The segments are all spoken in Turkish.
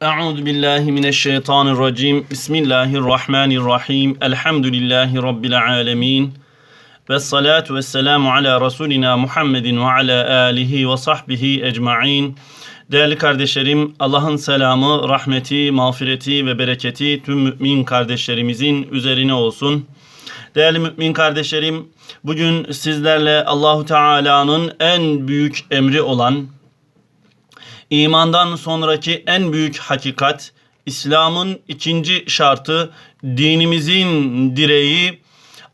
Euzu billahi mineşşeytanirracim. Bismillahirrahmanirrahim. Elhamdülillahi rabbil alamin. Ve salatu ve selamu ala Resulina Muhammedin ve ala alihi ve sahbihi ecmain. Değerli kardeşlerim, Allah'ın selamı, rahmeti, mağfireti ve bereketi tüm mümin kardeşlerimizin üzerine olsun. Değerli mümin kardeşlerim, bugün sizlerle Allahu Teala'nın en büyük emri olan İmandan sonraki en büyük hakikat, İslam'ın ikinci şartı, dinimizin direği,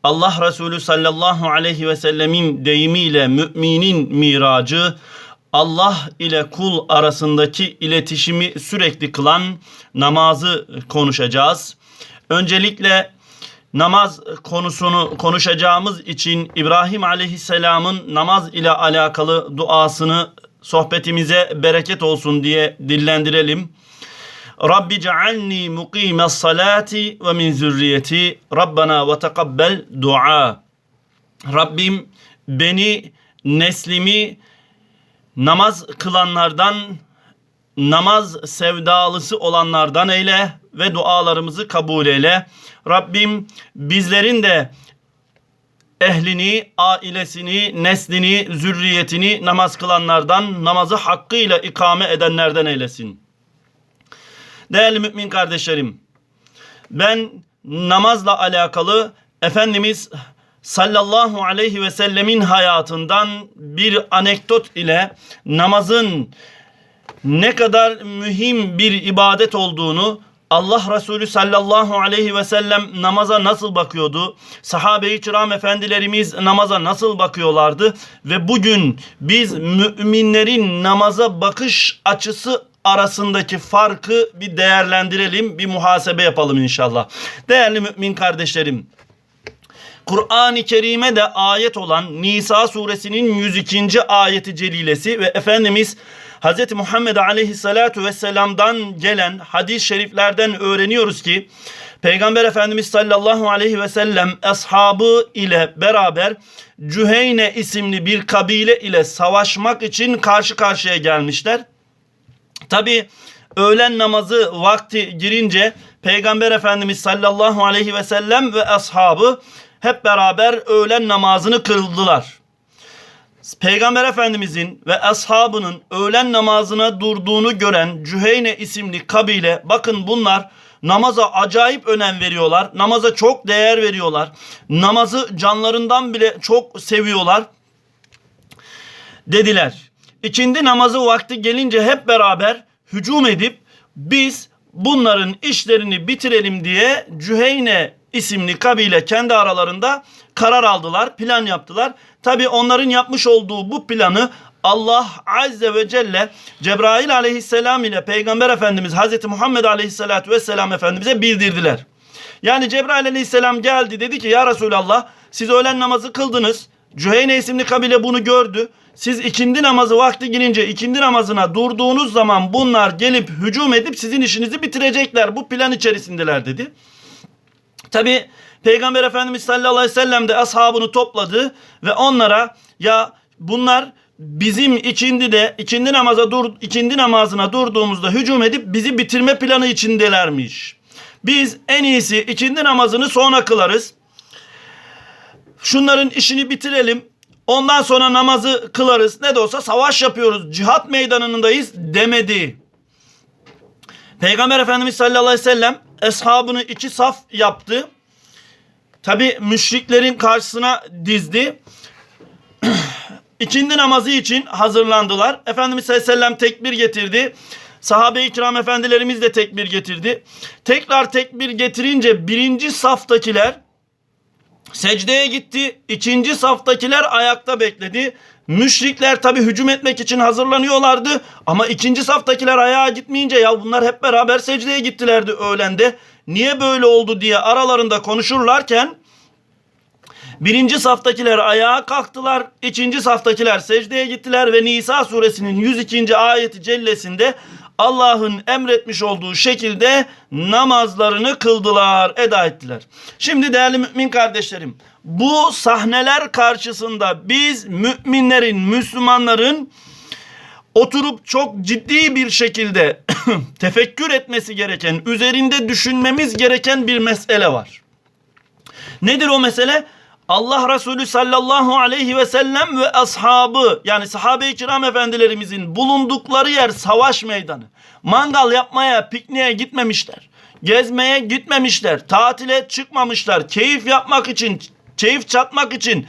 Allah Resulü sallallahu aleyhi ve sellemin deyimiyle müminin miracı, Allah ile kul arasındaki iletişimi sürekli kılan namazı konuşacağız. Öncelikle namaz konusunu konuşacağımız için İbrahim Aleyhisselam'ın namaz ile alakalı duasını sohbetimize bereket olsun diye dillendirelim. Rabbi cealni mukimes salati ve min zürriyeti Rabbana ve tekabbel dua. Rabbim beni neslimi namaz kılanlardan namaz sevdalısı olanlardan eyle ve dualarımızı kabul eyle. Rabbim bizlerin de ehlini, ailesini, neslini, zürriyetini namaz kılanlardan, namazı hakkıyla ikame edenlerden eylesin. Değerli mümin kardeşlerim, ben namazla alakalı Efendimiz sallallahu aleyhi ve sellemin hayatından bir anekdot ile namazın ne kadar mühim bir ibadet olduğunu Allah Resulü sallallahu aleyhi ve sellem namaza nasıl bakıyordu? Sahabe-i kiram efendilerimiz namaza nasıl bakıyorlardı? Ve bugün biz müminlerin namaza bakış açısı arasındaki farkı bir değerlendirelim, bir muhasebe yapalım inşallah. Değerli mümin kardeşlerim, Kur'an-ı Kerim'e de ayet olan Nisa suresinin 102. ayeti celilesi ve Efendimiz Hz. Muhammed aleyhissalatu vesselam'dan gelen hadis-i şeriflerden öğreniyoruz ki Peygamber Efendimiz sallallahu aleyhi ve sellem ashabı ile beraber Cüheyne isimli bir kabile ile savaşmak için karşı karşıya gelmişler. Tabi öğlen namazı vakti girince Peygamber Efendimiz sallallahu aleyhi ve sellem ve ashabı hep beraber öğlen namazını kıldılar. Peygamber Efendimizin ve ashabının öğlen namazına durduğunu gören Cüheyne isimli kabile bakın bunlar namaza acayip önem veriyorlar. Namaza çok değer veriyorlar. Namazı canlarından bile çok seviyorlar. Dediler. İkindi namazı vakti gelince hep beraber hücum edip biz bunların işlerini bitirelim diye Cüheyne isimli kabile kendi aralarında karar aldılar, plan yaptılar. Tabi onların yapmış olduğu bu planı Allah Azze ve Celle Cebrail aleyhisselam ile Peygamber Efendimiz Hazreti Muhammed aleyhisselatü vesselam Efendimiz'e bildirdiler. Yani Cebrail aleyhisselam geldi dedi ki ya Resulallah siz öğlen namazı kıldınız. Cüheyne isimli kabile bunu gördü. Siz ikindi namazı vakti gelince ikindi namazına durduğunuz zaman bunlar gelip hücum edip sizin işinizi bitirecekler. Bu plan içerisindeler dedi. Tabi Peygamber Efendimiz sallallahu aleyhi ve sellem de ashabını topladı ve onlara ya bunlar bizim ikindi de ikindi namaza dur ikindi namazına durduğumuzda hücum edip bizi bitirme planı içindelermiş. Biz en iyisi ikindi namazını sonra kılarız. Şunların işini bitirelim. Ondan sonra namazı kılarız. Ne de olsa savaş yapıyoruz. Cihat meydanındayız demedi. Peygamber Efendimiz sallallahu aleyhi ve sellem eshabını iki saf yaptı. Tabi müşriklerin karşısına dizdi. İkindi namazı için hazırlandılar. Efendimiz sallallahu aleyhi ve sellem tekbir getirdi. Sahabe-i kiram efendilerimiz de tekbir getirdi. Tekrar tekbir getirince birinci saftakiler secdeye gitti. İkinci saftakiler ayakta bekledi. Müşrikler tabi hücum etmek için hazırlanıyorlardı. Ama ikinci saftakiler ayağa gitmeyince ya bunlar hep beraber secdeye gittilerdi öğlende. Niye böyle oldu diye aralarında konuşurlarken birinci saftakiler ayağa kalktılar. ikinci saftakiler secdeye gittiler ve Nisa suresinin 102. ayeti cellesinde Allah'ın emretmiş olduğu şekilde namazlarını kıldılar, eda ettiler. Şimdi değerli mümin kardeşlerim, bu sahneler karşısında biz müminlerin, Müslümanların oturup çok ciddi bir şekilde tefekkür etmesi gereken, üzerinde düşünmemiz gereken bir mesele var. Nedir o mesele? Allah Resulü sallallahu aleyhi ve sellem ve ashabı yani sahabe-i kiram efendilerimizin bulundukları yer savaş meydanı. Mangal yapmaya, pikniğe gitmemişler. Gezmeye gitmemişler. Tatile çıkmamışlar. Keyif yapmak için, keyif çatmak için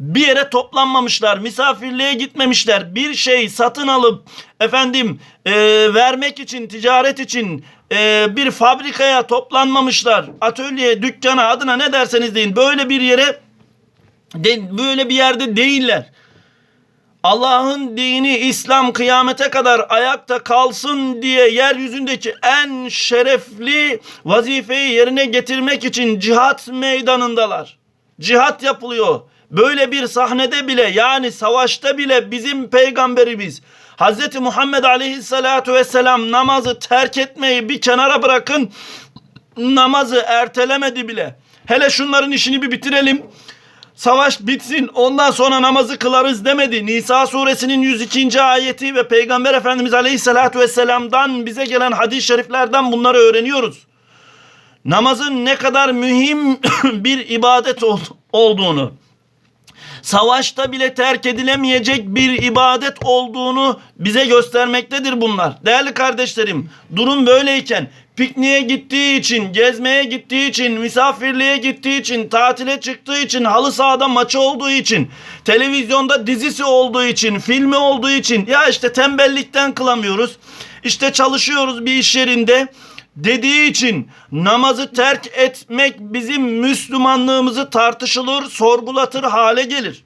bir yere toplanmamışlar. Misafirliğe gitmemişler. Bir şey satın alıp efendim e, vermek için, ticaret için e, bir fabrikaya toplanmamışlar. Atölye, dükkana adına ne derseniz deyin. Böyle bir yere de, böyle bir yerde değiller. Allah'ın dini İslam kıyamete kadar ayakta kalsın diye yeryüzündeki en şerefli vazifeyi yerine getirmek için cihat meydanındalar. Cihat yapılıyor. Böyle bir sahnede bile yani savaşta bile bizim peygamberimiz Hz. Muhammed Aleyhisselatu Vesselam namazı terk etmeyi bir kenara bırakın namazı ertelemedi bile. Hele şunların işini bir bitirelim. Savaş bitsin ondan sonra namazı kılarız demedi. Nisa suresinin 102. ayeti ve Peygamber Efendimiz Aleyhisselatü Vesselam'dan bize gelen hadis-i şeriflerden bunları öğreniyoruz. Namazın ne kadar mühim bir ibadet olduğunu, savaşta bile terk edilemeyecek bir ibadet olduğunu bize göstermektedir bunlar. Değerli kardeşlerim, durum böyleyken pikniğe gittiği için, gezmeye gittiği için, misafirliğe gittiği için, tatile çıktığı için, halı sahada maçı olduğu için, televizyonda dizisi olduğu için, filmi olduğu için ya işte tembellikten kılamıyoruz. İşte çalışıyoruz bir iş yerinde dediği için namazı terk etmek bizim Müslümanlığımızı tartışılır, sorgulatır hale gelir.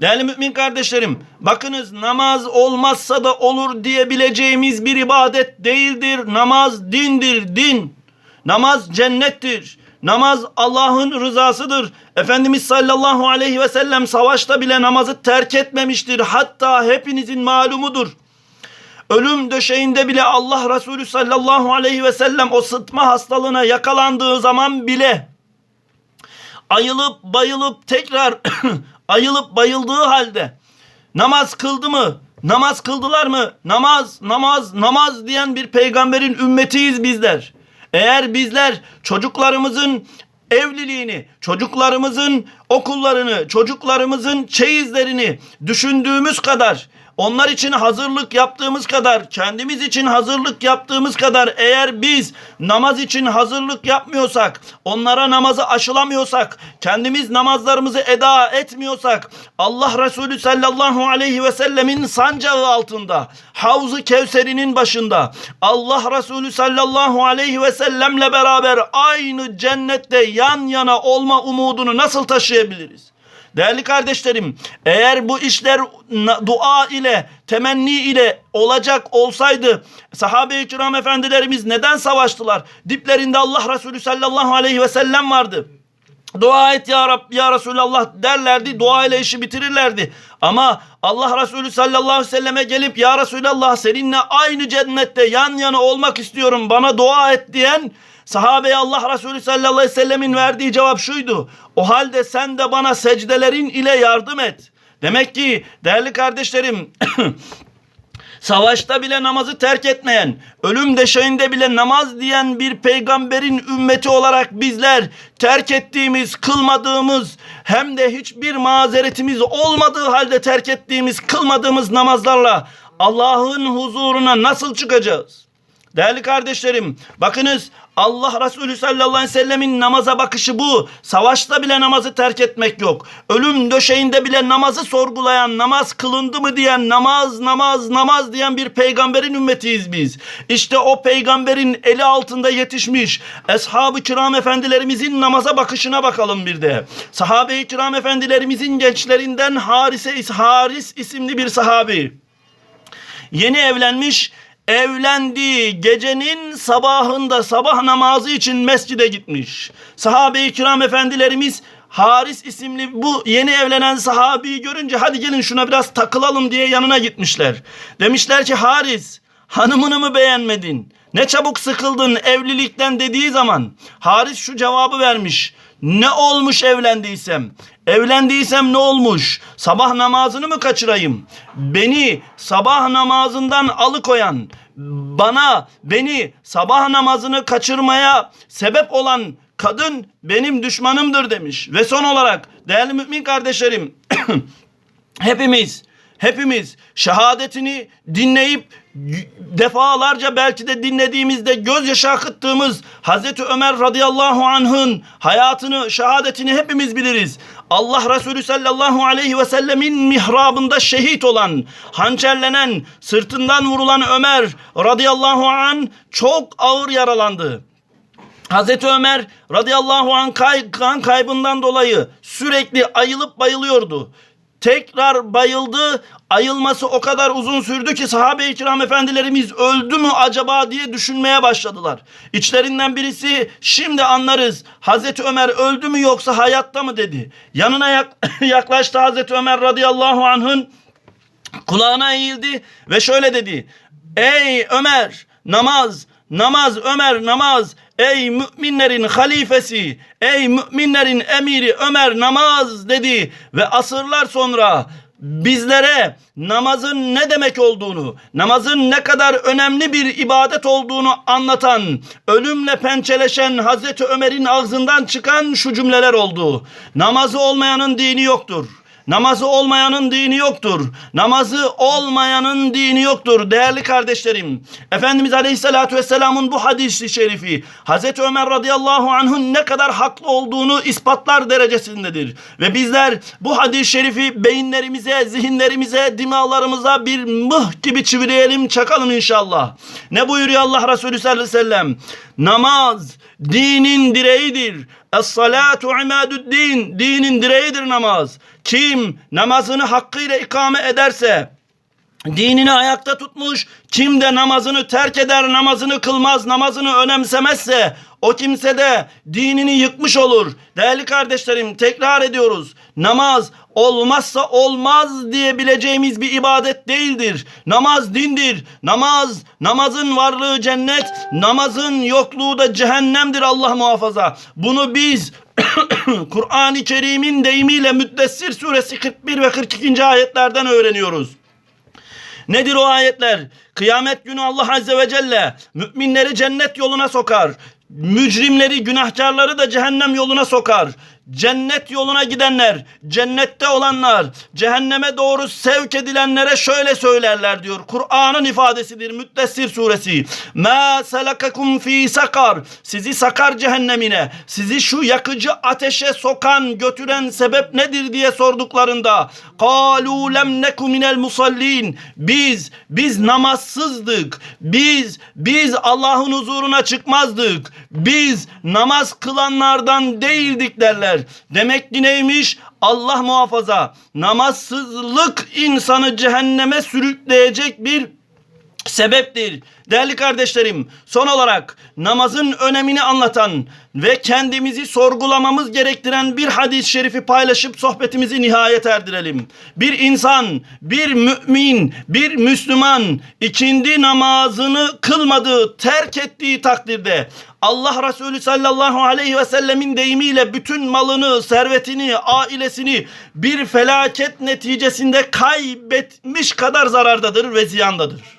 Değerli mümin kardeşlerim, bakınız namaz olmazsa da olur diyebileceğimiz bir ibadet değildir. Namaz dindir, din. Namaz cennettir. Namaz Allah'ın rızasıdır. Efendimiz sallallahu aleyhi ve sellem savaşta bile namazı terk etmemiştir. Hatta hepinizin malumudur. Ölüm döşeğinde bile Allah Resulü sallallahu aleyhi ve sellem o sıtma hastalığına yakalandığı zaman bile ayılıp bayılıp tekrar ayılıp bayıldığı halde namaz kıldı mı? Namaz kıldılar mı? Namaz, namaz, namaz diyen bir peygamberin ümmetiyiz bizler. Eğer bizler çocuklarımızın evliliğini, çocuklarımızın okullarını, çocuklarımızın çeyizlerini düşündüğümüz kadar onlar için hazırlık yaptığımız kadar, kendimiz için hazırlık yaptığımız kadar eğer biz namaz için hazırlık yapmıyorsak, onlara namazı aşılamıyorsak, kendimiz namazlarımızı eda etmiyorsak, Allah Resulü sallallahu aleyhi ve sellemin sancağı altında, Havzu Kevser'inin başında, Allah Resulü sallallahu aleyhi ve sellemle beraber aynı cennette yan yana olma umudunu nasıl taşıyabiliriz? Değerli kardeşlerim, eğer bu işler dua ile, temenni ile olacak olsaydı sahabe-i kiram efendilerimiz neden savaştılar? Diplerinde Allah Resulü sallallahu aleyhi ve sellem vardı. Dua et ya Rab ya Resulallah derlerdi. Dua ile işi bitirirlerdi. Ama Allah Resulü sallallahu aleyhi ve selleme gelip ya Resulallah seninle aynı cennette yan yana olmak istiyorum. Bana dua et diyen Sahabeye Allah Resulü sallallahu aleyhi ve sellemin verdiği cevap şuydu. O halde sen de bana secdelerin ile yardım et. Demek ki değerli kardeşlerim Savaşta bile namazı terk etmeyen, ölüm döşeğinde bile namaz diyen bir peygamberin ümmeti olarak bizler terk ettiğimiz, kılmadığımız hem de hiçbir mazeretimiz olmadığı halde terk ettiğimiz, kılmadığımız namazlarla Allah'ın huzuruna nasıl çıkacağız? Değerli kardeşlerim, bakınız Allah Resulü sallallahu aleyhi ve sellemin namaza bakışı bu. Savaşta bile namazı terk etmek yok. Ölüm döşeğinde bile namazı sorgulayan, namaz kılındı mı diyen, namaz, namaz, namaz diyen bir peygamberin ümmetiyiz biz. İşte o peygamberin eli altında yetişmiş Eshab-ı kiram efendilerimizin namaza bakışına bakalım bir de. Sahabe-i kiram efendilerimizin gençlerinden Harise, Haris isimli bir sahabi. Yeni evlenmiş, evlendiği gecenin sabahında sabah namazı için mescide gitmiş. Sahabe-i kiram efendilerimiz Haris isimli bu yeni evlenen sahabeyi görünce hadi gelin şuna biraz takılalım diye yanına gitmişler. Demişler ki Haris hanımını mı beğenmedin? Ne çabuk sıkıldın evlilikten dediği zaman Haris şu cevabı vermiş. Ne olmuş evlendiysem? Evlendiysem ne olmuş? Sabah namazını mı kaçırayım? Beni sabah namazından alıkoyan, bana beni sabah namazını kaçırmaya sebep olan kadın benim düşmanımdır demiş. Ve son olarak değerli mümin kardeşlerim hepimiz hepimiz şehadetini dinleyip defalarca belki de dinlediğimizde gözyaşı akıttığımız Hazreti Ömer radıyallahu anh'ın hayatını, şehadetini hepimiz biliriz. Allah Resulü sallallahu aleyhi ve sellemin mihrabında şehit olan, hançerlenen, sırtından vurulan Ömer radıyallahu an çok ağır yaralandı. Hazreti Ömer radıyallahu anh kay, kan kaybından dolayı sürekli ayılıp bayılıyordu. Tekrar bayıldı. Ayılması o kadar uzun sürdü ki sahabe-i kiram efendilerimiz öldü mü acaba diye düşünmeye başladılar. İçlerinden birisi şimdi anlarız Hazreti Ömer öldü mü yoksa hayatta mı dedi. Yanına yak yaklaştı Hazreti Ömer radıyallahu anh'ın kulağına eğildi ve şöyle dedi. Ey Ömer namaz namaz Ömer namaz Ey müminlerin halifesi, ey müminlerin emiri Ömer namaz dedi ve asırlar sonra bizlere namazın ne demek olduğunu, namazın ne kadar önemli bir ibadet olduğunu anlatan, ölümle pençeleşen Hazreti Ömer'in ağzından çıkan şu cümleler oldu. Namazı olmayanın dini yoktur. Namazı olmayanın dini yoktur. Namazı olmayanın dini yoktur değerli kardeşlerim. Efendimiz Aleyhisselatü Vesselam'ın bu hadisi şerifi Hazreti Ömer radıyallahu anh'ın ne kadar haklı olduğunu ispatlar derecesindedir. Ve bizler bu hadis-i şerifi beyinlerimize, zihinlerimize, dimalarımıza bir mıh gibi çivileyelim, çakalım inşallah. Ne buyuruyor Allah Resulü sallallahu aleyhi ve sellem? Namaz dinin direğidir. Es-salatu imaduddin. Dinin direğidir namaz. Kim namazını hakkıyla ikame ederse dinini ayakta tutmuş, kim de namazını terk eder, namazını kılmaz, namazını önemsemezse o kimse de dinini yıkmış olur. Değerli kardeşlerim tekrar ediyoruz. Namaz olmazsa olmaz diyebileceğimiz bir ibadet değildir. Namaz dindir. Namaz, namazın varlığı cennet, namazın yokluğu da cehennemdir Allah muhafaza. Bunu biz Kur'an-ı Kerim'in deyimiyle Müddessir suresi 41 ve 42. ayetlerden öğreniyoruz. Nedir o ayetler? Kıyamet günü Allah Azze ve Celle müminleri cennet yoluna sokar. Mücrimleri, günahkarları da cehennem yoluna sokar. Cennet yoluna gidenler, cennette olanlar, cehenneme doğru sevk edilenlere şöyle söylerler diyor. Kur'an'ın ifadesidir Müddessir suresi. Ma selakakum fi sakar. Sizi sakar cehennemine, sizi şu yakıcı ateşe sokan, götüren sebep nedir diye sorduklarında kalu lem neku minel musallin. Biz biz namazsızdık. Biz biz Allah'ın huzuruna çıkmazdık. Biz namaz kılanlardan değildik derler. Demek ki neymiş? Allah muhafaza namazsızlık insanı cehenneme sürükleyecek bir sebeptir. Değerli kardeşlerim, son olarak namazın önemini anlatan ve kendimizi sorgulamamız gerektiren bir hadis-i şerifi paylaşıp sohbetimizi nihayet erdirelim. Bir insan, bir mümin, bir Müslüman ikindi namazını kılmadığı, terk ettiği takdirde Allah Resulü sallallahu aleyhi ve sellemin deyimiyle bütün malını, servetini, ailesini bir felaket neticesinde kaybetmiş kadar zarardadır ve ziyandadır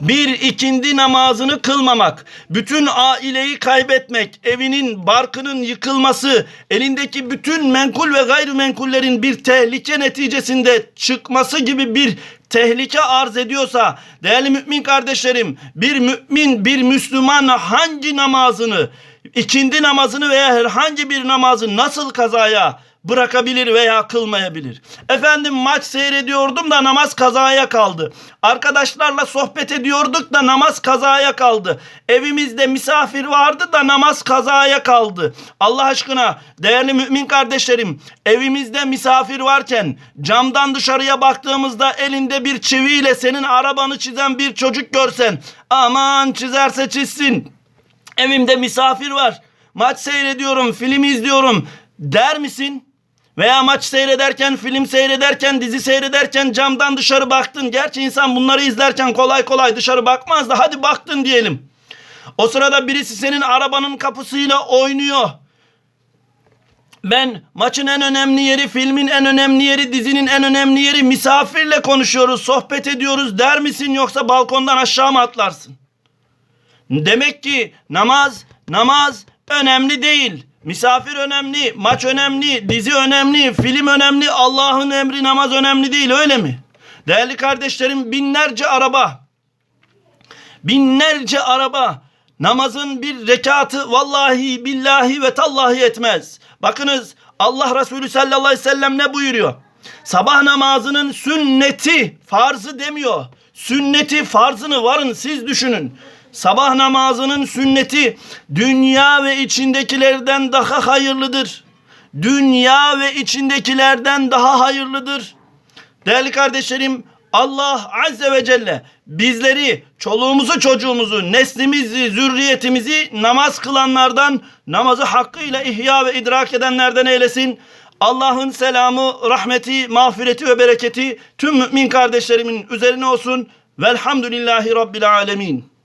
bir ikindi namazını kılmamak, bütün aileyi kaybetmek, evinin, barkının yıkılması, elindeki bütün menkul ve gayrimenkullerin bir tehlike neticesinde çıkması gibi bir tehlike arz ediyorsa değerli mümin kardeşlerim bir mümin bir Müslüman hangi namazını ikindi namazını veya herhangi bir namazı nasıl kazaya bırakabilir veya kılmayabilir. Efendim maç seyrediyordum da namaz kazaya kaldı. Arkadaşlarla sohbet ediyorduk da namaz kazaya kaldı. Evimizde misafir vardı da namaz kazaya kaldı. Allah aşkına değerli mümin kardeşlerim evimizde misafir varken camdan dışarıya baktığımızda elinde bir çiviyle senin arabanı çizen bir çocuk görsen aman çizerse çizsin. Evimde misafir var. Maç seyrediyorum, film izliyorum der misin? Veya maç seyrederken, film seyrederken, dizi seyrederken camdan dışarı baktın. Gerçi insan bunları izlerken kolay kolay dışarı bakmaz da hadi baktın diyelim. O sırada birisi senin arabanın kapısıyla oynuyor. Ben maçın en önemli yeri, filmin en önemli yeri, dizinin en önemli yeri misafirle konuşuyoruz, sohbet ediyoruz der misin yoksa balkondan aşağı mı atlarsın? Demek ki namaz, namaz önemli değil. Misafir önemli, maç önemli, dizi önemli, film önemli, Allah'ın emri namaz önemli değil öyle mi? Değerli kardeşlerim binlerce araba, binlerce araba namazın bir rekatı vallahi billahi ve tallahi etmez. Bakınız Allah Resulü sallallahu aleyhi ve sellem ne buyuruyor? Sabah namazının sünneti farzı demiyor. Sünneti farzını varın siz düşünün. Sabah namazının sünneti dünya ve içindekilerden daha hayırlıdır. Dünya ve içindekilerden daha hayırlıdır. Değerli kardeşlerim Allah Azze ve Celle bizleri, çoluğumuzu, çocuğumuzu, neslimizi, zürriyetimizi namaz kılanlardan, namazı hakkıyla ihya ve idrak edenlerden eylesin. Allah'ın selamı, rahmeti, mağfireti ve bereketi tüm mümin kardeşlerimin üzerine olsun. Velhamdülillahi Rabbil Alemin.